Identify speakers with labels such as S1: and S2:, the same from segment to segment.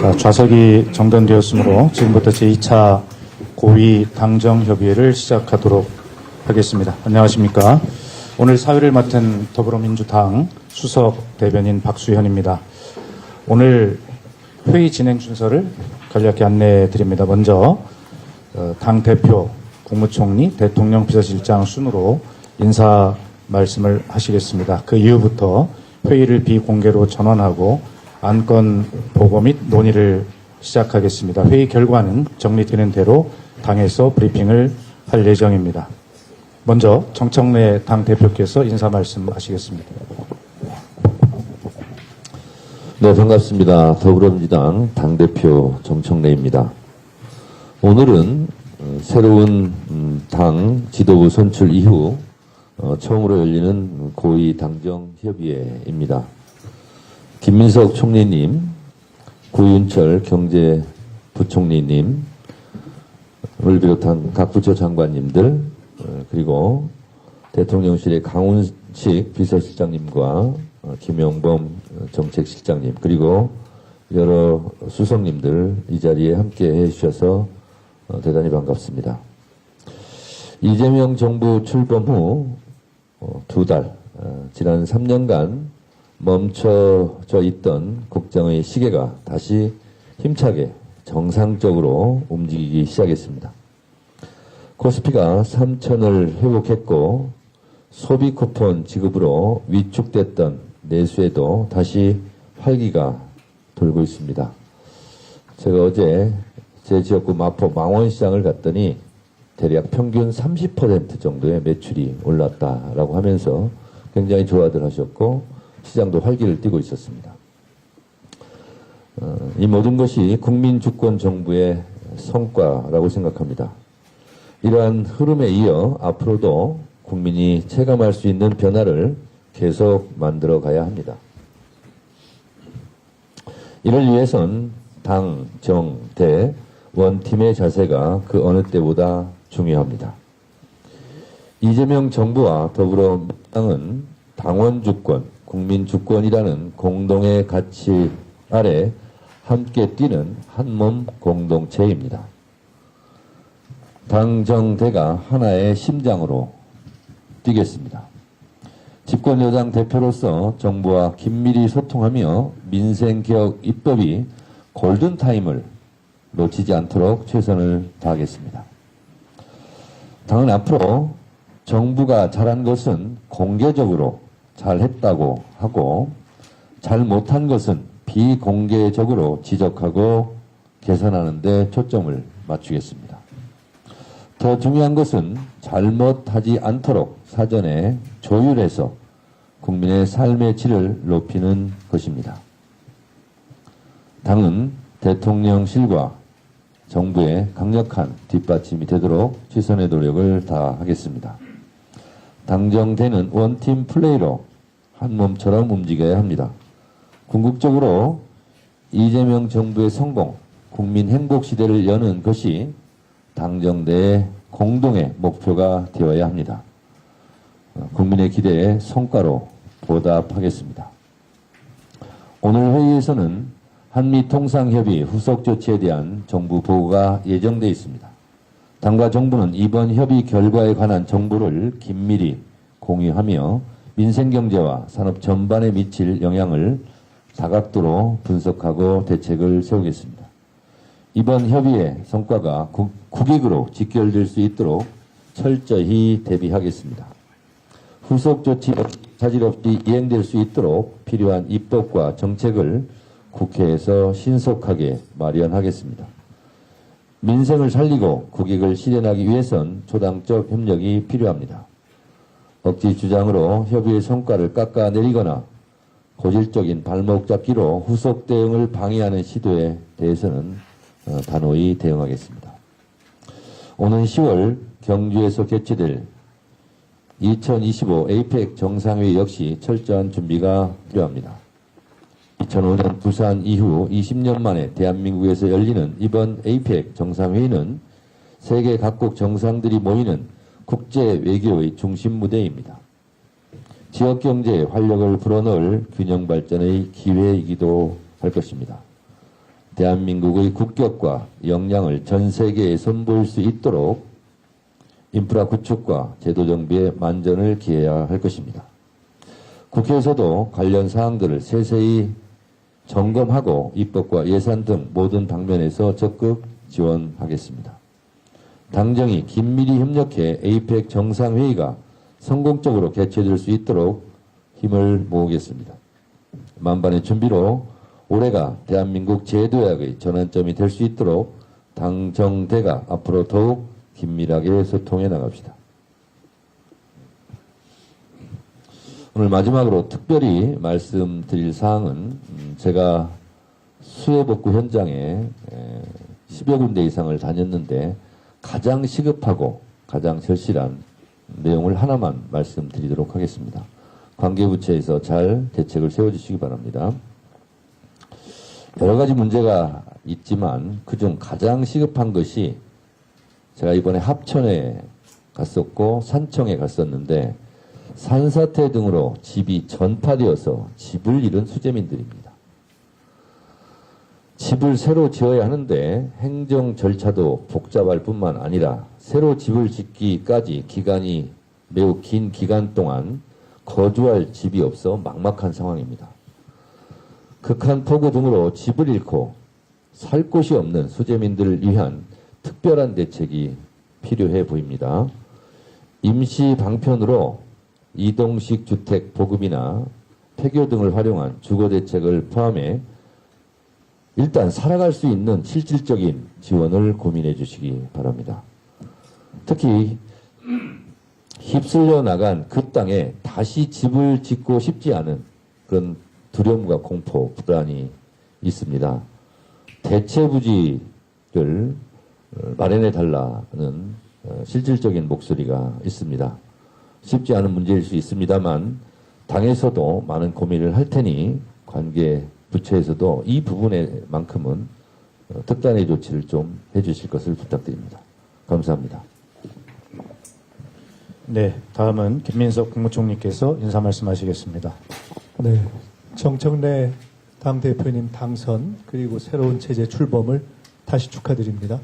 S1: 자, 좌석이 정돈되었으므로 지금부터 제2차 고위 당정협의회를 시작하도록 하겠습니다. 안녕하십니까. 오늘 사회를 맡은 더불어민주당 수석 대변인 박수현입니다. 오늘 회의 진행 순서를 간략히 안내해 드립니다. 먼저 어, 당 대표 국무총리, 대통령 비서실장 순으로 인사 말씀을 하시겠습니다. 그 이후부터 회의를 비공개로 전환하고 안건 보고 및 논의를 시작하겠습니다. 회의 결과는 정리되는 대로 당에서 브리핑을 할 예정입니다. 먼저 정청래 당 대표께서 인사 말씀하시겠습니다.
S2: 네, 반갑습니다. 더불어민주당 당대표 정청래입니다. 오늘은 어, 새로운 음, 당 지도부 선출 이후 어, 처음으로 열리는 고위 당정 협의회입니다. 김민석 총리님, 구윤철 경제부총리님, 을 비롯한 각 부처 장관님들, 어, 그리고 대통령실의 강훈식 비서실장님과 어, 김영범 어, 정책실장님, 그리고 여러 수석님들 이 자리에 함께 해주셔서 어, 대단히 반갑습니다. 이재명 정부 출범 후 두 달, 지난 3년간 멈춰져 있던 국정의 시계가 다시 힘차게 정상적으로 움직이기 시작했습니다. 코스피가 3천을 회복했고 소비 쿠폰 지급으로 위축됐던 내수에도 다시 활기가 돌고 있습니다. 제가 어제 제 지역구 마포 망원시장을 갔더니 대략 평균 30% 정도의 매출이 올랐다라고 하면서 굉장히 좋아들 하셨고 시장도 활기를 띠고 있었습니다. 어, 이 모든 것이 국민 주권 정부의 성과라고 생각합니다. 이러한 흐름에 이어 앞으로도 국민이 체감할 수 있는 변화를 계속 만들어 가야 합니다. 이를 위해선 당, 정, 대, 원팀의 자세가 그 어느 때보다 중요합니다. 이재명 정부와 더불어민주당은 당원 주권, 국민 주권이라는 공동의 가치 아래 함께 뛰는 한 몸 공동체입니다. 당정대가 하나의 심장으로 뛰겠습니다. 집권 여당 대표로서 정부와 긴밀히 소통하며 민생 개혁 입법이 골든 타임을 놓치지 않도록 최선을 다하겠습니다. 당은 앞으로 정부가 잘한 것은 공개적으로 잘했다고 하고 잘 못한 것은 비공개적으로 지적하고 개선하는 데 초점을 맞추겠습니다. 더 중요한 것은 잘못하지 않도록 사전에 조율해서 국민의 삶의 질을 높이는 것입니다. 당은 대통령실과 정부의 강력한 뒷받침이 되도록 최선의 노력을 다하겠습니다. 당정되는 원팀 플레이로 한 몸처럼 움직여야 합니다. 궁극적으로 이재명 정부의 성공, 국민 행복 시대를 여는 것이 당정대의 공동의 목표가 되어야 합니다. 어, 국민의 기대에 성과로 보답하겠습니다. 오늘 회의에서는 한미 통상협의 후속 조치에 대한 정부 보고가 예정돼 있습니다. 당과 정부는 이번 협의 결과에 관한 정보를 긴밀히 공유하며 민생경제와 산업 전반에 미칠 영향을 다각도로 분석하고 대책을 세우겠습니다. 이번 협의의 성과가 국, 국익으로 직결될 수 있도록 철저히 대비하겠습니다. 후속 조치 차질 없이 이행될 수 있도록 필요한 입법과 정책을 국회에서 신속하게 마련하겠습니다. 민생을 살리고 국익을 실현하기 위해선 초당적 협력이 필요합니다. 억지 주장으로 협의의 성과를 깎아내리거나 고질적인 발목 잡기로 후속 대응을 방해하는 시도에 대해서는 어, 단호히 대응하겠습니다. 오는 10월 경주에서 개최될 2025 APEC 정상회의 역시 철저한 준비가 필요합니다. 2005년 부산 이후 20년 만에 대한민국에서 열리는 이번 APEC 정상회의는 세계 각국 정상들이 모이는 국제 외교의 중심 무대입니다. 지역 경제에 활력을 불어넣을 균형 발전의 기회이기도 할 것입니다. 대한민국의 국격과 역량을 전 세계에 선보일 수 있도록 인프라 구축과 제도 정비에 만전을 기해야 할 것입니다. 국회에서도 관련 사항들을 세세히 점검하고 입법과 예산 등 모든 방면에서 적극 지원하겠습니다. 당정이 긴밀히 협력해 에이펙 정상회의가 성공적으로 개최될 수 있도록 힘을 모으겠습니다. 만반의 준비로 올해가 대한민국 제도약의 전환점이 될 수 있도록 당정대가 앞으로 더욱 긴밀하게 소통해 나갑시다. 오늘 마지막으로 특별히 말씀드릴 사항은 음, 제가 수해복구 현장에 에, 10여 군데 이상을 다녔는데 가장 시급하고 가장 절실한 내용을 하나만 말씀드리도록 하겠습니다. 관계부처에서 잘 대책을 세워주시기 바랍니다. 여러 가지 문제가 있지만 그중 가장 시급한 것이 제가 이번에 합천에 갔었고 산청에 갔었는데 산사태 등으로 집이 전파되어서 집을 잃은 수재민들입니다. 집을 새로 지어야 하는데 행정 절차도 복잡할 뿐만 아니라 새로 집을 짓기까지 기간이 매우 긴 기간 동안 거주할 집이 없어 막막한 상황입니다. 극한 폭우 등으로 집을 잃고 살 곳이 없는 수재민들을 위한 특별한 대책이 필요해 보입니다. 임시 방편으로 이동식 주택 보급이나 폐교 등을 활용한 주거 대책을 포함해 일단 살아갈 수 있는 실질적인 지원을 고민해 주시기 바랍니다. 특히 휩쓸려 나간 그 땅에 다시 집을 짓고 싶지 않은 그런 두려움과 공포, 불안이 있습니다. 대체 부지를 어, 마련해 달라는 어, 실질적인 목소리가 있습니다. 쉽지 않은 문제일 수 있습니다만 당에서도 많은 고민을 할 테니 관계 부처에서도 이 부분에만큼은 어, 특단의 조치를 좀 해주실 것을 부탁드립니다. 감사합니다.
S1: 네, 다음은 김민석 국무총리께서 인사 말씀하시겠습니다.
S3: 네, 정청래 당 대표님 당선 그리고 새로운 체제 출범을 다시 축하드립니다.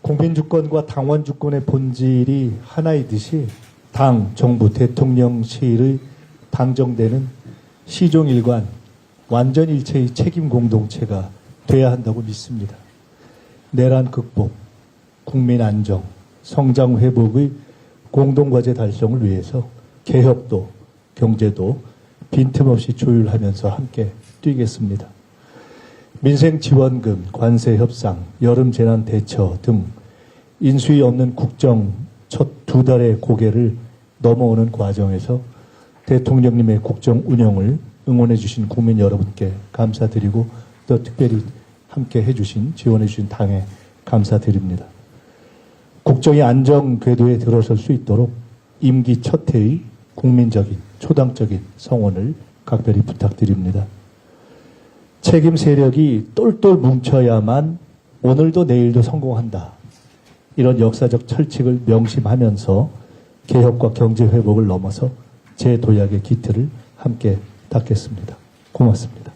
S3: 국민 주권과 당원 주권의 본질이 하나이듯이 당, 정부, 대통령실의 당정되는 시종일관 완전 일체의 책임 공동체가 돼야 한다고 믿습니다. 내란 극복, 국민 안정, 성장 회복의 공동과제 달성을 위해서 개혁도 경제도 빈틈없이 조율하면서 함께 뛰겠습니다. 민생 지원금, 관세 협상, 여름 재난 대처 등 인수위 없는 국정 첫 두 달의 고개를 넘어오는 과정에서 대통령님의 국정 운영을 응원해 주신 국민 여러분께 감사드리고 또 특별히 함께 해 주신 지원해 주신 당에 감사드립니다. 국정의 안정 궤도에 들어설 수 있도록 임기 첫 해의 국민적인 초당적인 성원을 각별히 부탁드립니다. 책임 세력이 똘똘 뭉쳐야만 오늘도 내일도 성공한다. 이런 역사적 철칙을 명심하면서 개혁과 경제 회복을 넘어서 재도약의 기틀을 함께 닦겠습니다. 고맙습니다.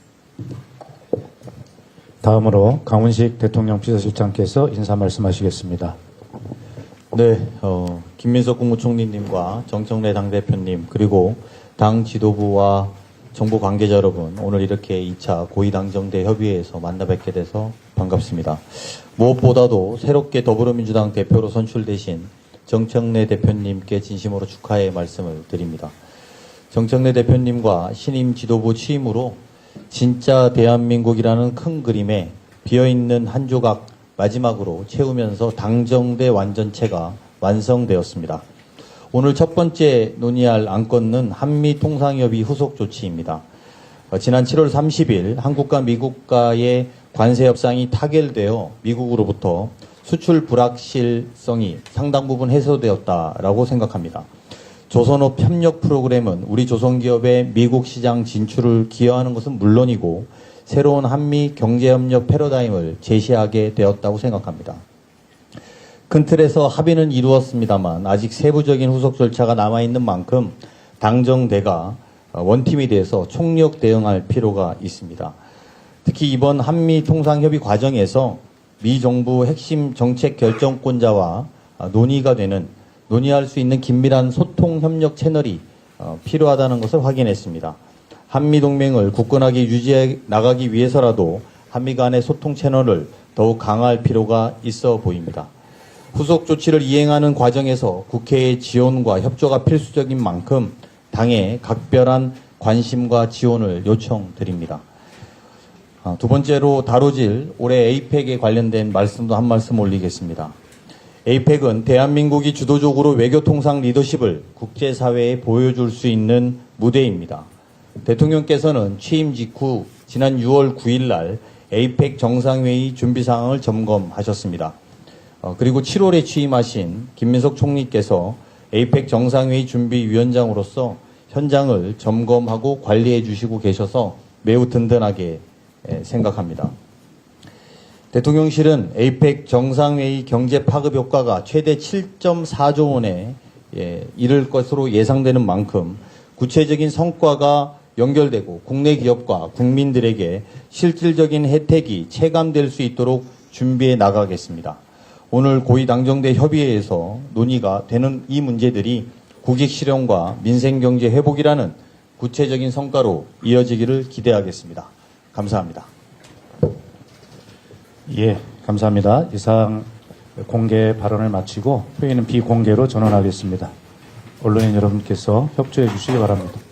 S1: 다음으로 강훈식 대통령 비서실장께서 인사 말씀하시겠습니다.
S4: 네, 어, 김민석 국무총리님과 정청래 당대표님, 그리고 당 지도부와 정부 관계자 여러분, 오늘 이렇게 2차 고위당정대 협의회에서 만나 뵙게 돼서 반갑습니다. 무엇보다도 새롭게 더불어민주당 대표로 선출되신 정청래 대표님께 진심으로 축하의 말씀을 드립니다. 정청래 대표님과 신임 지도부 취임으로 진짜 대한민국이라는 큰 그림에 비어있는 한 조각 마지막으로 채우면서 당정대 완전체가 완성되었습니다. 오늘 첫 번째 논의할 안건은 한미통상협의 후속 조치입니다. 어, 지난 7월 30일 한국과 미국과의 관세 협상이 타결되어 미국으로부터 수출 불확실성이 상당 부분 해소되었다라고 생각합니다. 조선업 협력 프로그램은 우리 조선기업의 미국 시장 진출을 기여하는 것은 물론이고 새로운 한미 경제협력 패러다임을 제시하게 되었다고 생각합니다. 큰 틀에서 합의는 이루었습니다만 아직 세부적인 후속 절차가 남아있는 만큼 당정대가 원팀이 돼서 총력 대응할 필요가 있습니다. 특히 이번 한미 통상협의 과정에서 미 정부 핵심 정책 결정권자와 아, 논의가 되는 논의할 수 있는 긴밀한 소통 협력 채널이 어, 필요하다는 것을 확인했습니다. 한미 동맹을 굳건하게 유지해 나가기 위해서라도 한미 간의 소통 채널을 더욱 강화할 필요가 있어 보입니다. 후속 조치를 이행하는 과정에서 국회의 지원과 협조가 필수적인 만큼 당의 각별한 관심과 지원을 요청드립니다. 아, 두 번째로 다뤄질 올해 에이펙에 관련된 말씀도 한 말씀 올리겠습니다. 에이펙은 대한민국이 주도적으로 외교통상 리더십을 국제사회에 보여줄 수 있는 무대입니다. 대통령께서는 취임 직후 지난 6월 9일 날 에이펙 정상회의 준비 상황을 점검하셨습니다. 어, 그리고 7월에 취임하신 김민석 총리께서 에이펙 정상회의 준비위원장으로서 현장을 점검하고 관리해 주시고 계셔서 매우 든든하게 에, 생각합니다. 대통령실은 에이펙 정상회의 경제 파급 효과가 최대 7.4조 원에 예, 이를 것으로 예상되는 만큼 구체적인 성과가 연결되고 국내 기업과 국민들에게 실질적인 혜택이 체감될 수 있도록 준비해 나가겠습니다. 오늘 고위 당정대 협의회에서 논의가 되는 이 문제들이 국익 실현과 민생 경제 회복이라는 구체적인 성과로 이어지기를 기대하겠습니다. 감사합니다.
S1: 예, 감사합니다. 이상 공개 발언을 마치고 회의는 비공개로 전환하겠습니다. 언론인 여러분께서 협조해 주시기 바랍니다.